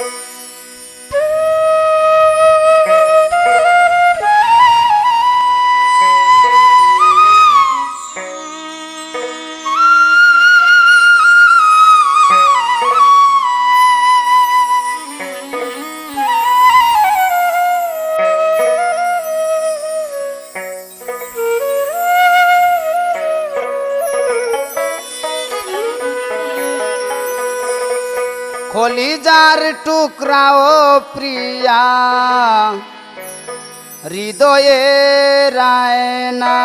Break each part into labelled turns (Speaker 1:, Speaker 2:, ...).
Speaker 1: Thank you. কলিজার টুকরাও প্রিয়া। হৃদয়ে রায়না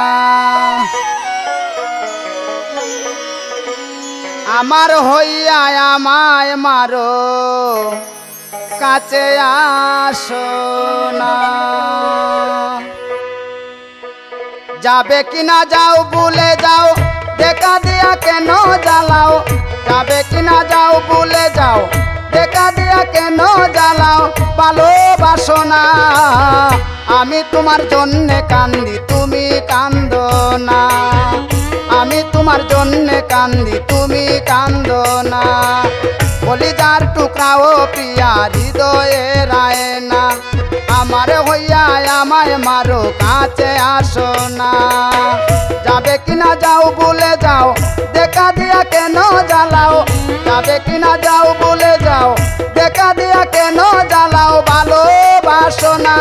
Speaker 1: আমার হইয়া আমায় মারো, কাছে আসো না। যাবে কিনা যাও, ভুলে যাও দেখা দিয়া কেন জ্বালাও? যাবে কিনা যাও, ভুলে যাও। দেখা দিয়া কেন জ্বালাও? ভালোবাসো না আমি তোমার জন্যে কান্দি, তুমি কান্দ না। আমি তোমার জন্যে কান্দি, তুমি কান্দ না। কলিজার টুকরাও প্রিয়া, হৃদয়ে আমার হইয়া আমায় মারো, কাছে আসো না। যাবে কিনা যাও বলে যাও, দেখা দিয়া কেন জ্বালাও? যাবে কিনা যাও বলে যাও, দেখা দিয়া কেন জ্বালাও? ভালোবাসো না।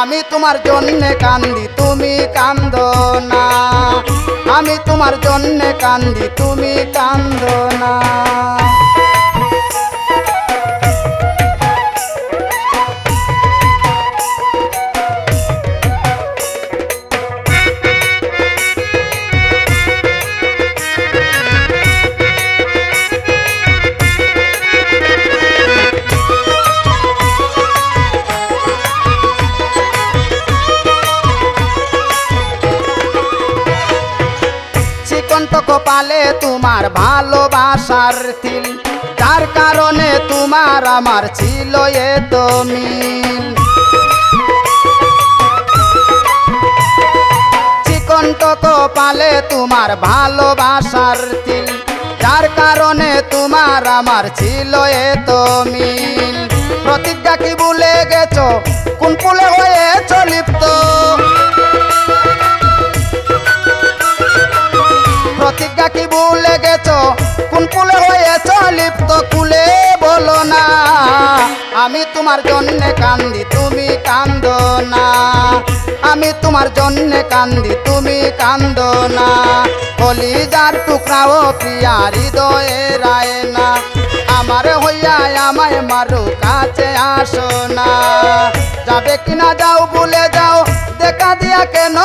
Speaker 1: আমি তোমার জন্যে কান্দি, তুমি কান্দ না। আমি তোমার জন্যে কান্দি, তুমি কান্দ চিকন্ত কপালে তোমার ভালোবাসার তিল। যার কারণে তোমার আমার ছিল এ তো মিল। চিকন্ত কপালে তোমার ভালোবাসার তিল। যার কারণে তোমার আমার ছিল এ তো মিল। প্রতিজ্ঞা কি ভুলে গেছো? কোন ফুলে হয়েছ লিপ্ত? প্রতিজ্ঞা কি ভুলে গেছ কোন কুলে হয়েছ লিপ্ত কুলে বলো না। আমি তোমার জন্যে কান্দি, তুমি কান্দ না। আমি তোমার জন্যে কান্দি, তুমি কান্দ না। কলিজার টুকরাও প্রিয়া হৃদয়ে রায় না। আমার হইয়া আমায় মারো, কাছে আসো না। যাবে কিনা যাও, ভুলে যাও। দেখা দিয়া কেন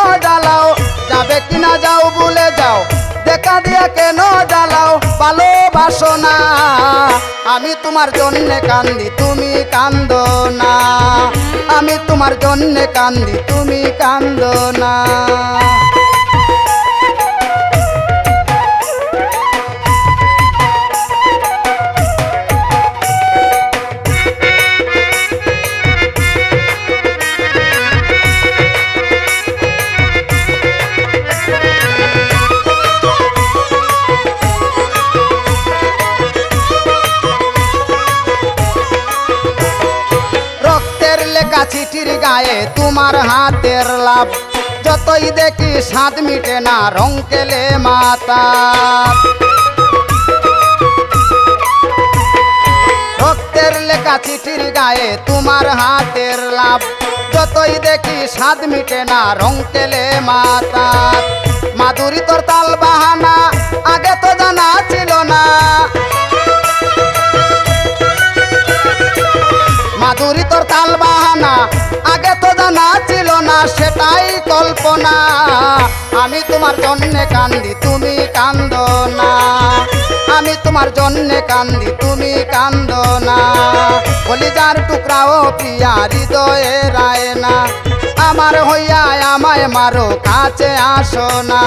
Speaker 1: কেন জ্বালাও ভালোবাসো না আমি তোমার জন্যে কান্দি, তুমি কান্দ না আমি তোমার জন্যে কান্দি, তুমি কান্দ না গায়ে তোমার হাতের লাভ। যতই দেখি স্বাদ মিটে না, রং কেলে মাতা। রক্তের লেখা চিঠির গায়ে তোমার হাতের লাভ। যতই দেখি স্বাদ মিটে না, রং কেলে মাতা। মাধুরী তোর তাল বাহানা, আগে তো জানা ছিল না। মাধুরী তোর তাল বাহানা। আগে তো জানা ছিল না, সেটাই কল্পনা। আমি তোমার জন্যে কান্দি, তুমি কান্দ না। আমি তোমার জন্যে কান্দি, তুমি কান্দ না। কলিজার টুকরাও প্রিয়া হৃদয়ে রায় না। আমার হইয়া আমায় মারো, কাছে আসো না।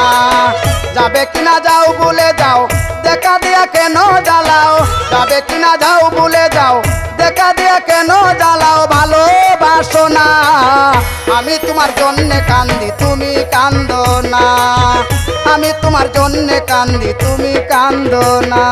Speaker 1: যাবে কিনা যাও বলে যাও, দেখা দিয়া কেন জ্বালাও? যাবে কিনা যাও বলে যাও, দেখা দিয়া তোমার জন্যে কান্দি তুমি কান্দ না। আমি তোমার জন্যে কান্দি তুমি কান্দ না।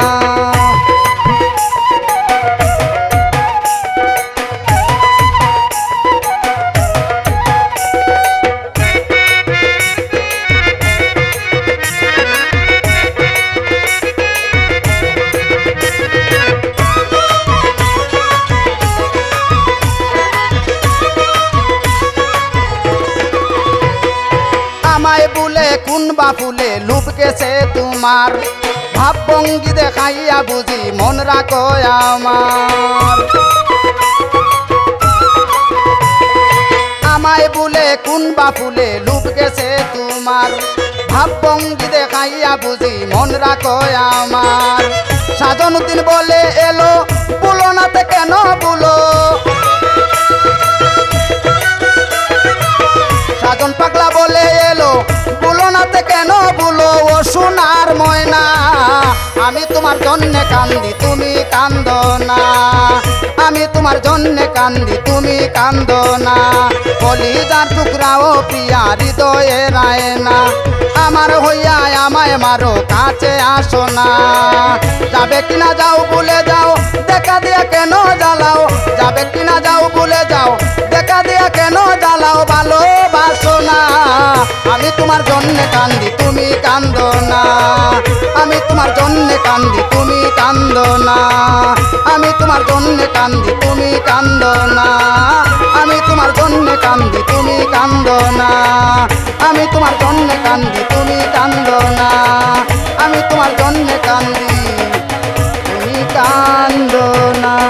Speaker 1: আমার ভাবভঙ্গি দেখাইয়া বুঝি মন রাখো আমার। আমায় বলে কোন বা ফুলে লুপ গেছে তোমার? ভাব ভাবভঙ্গি দেখাইয়া বুঝি মন রাখো আমার। সাজন উদ্দিন বলে এলো আমি তোমার জন্যে কান্দি, তুমি কান্দ না। আমি তোমার জন্যে কান্দি, তুমি কান্দ না। বলি যার টুকরাও প্রিয়া হৃদয়ে রায় না। আমার হইয়া আমায় মারো, কাছে আসো না। যাবে কিনা যাও, ভুলে যাও, দেখা দিয়া কেন জ্বালাও। যাবে কিনা যাও, ভুলে যাও, দেখা দিয়া কেন জ্বালাও, ভালোবাসো না। আমি তোমার জন্যে কান্দি, তুমি কান্দ না। আমি তোমার জন্যে কান্দি, তুমি কান্দ না। আমি তোমার জন্যে কান্দি, তুমি কান্দ না। আমি তোমার জন্যে কান্দি, তুমি কান্দ না। আমি তোমার জন্যে কান্দি, তুমি কান্দ না। আমি তোমার জন্যে কান্দি, তুমি কান্দ না।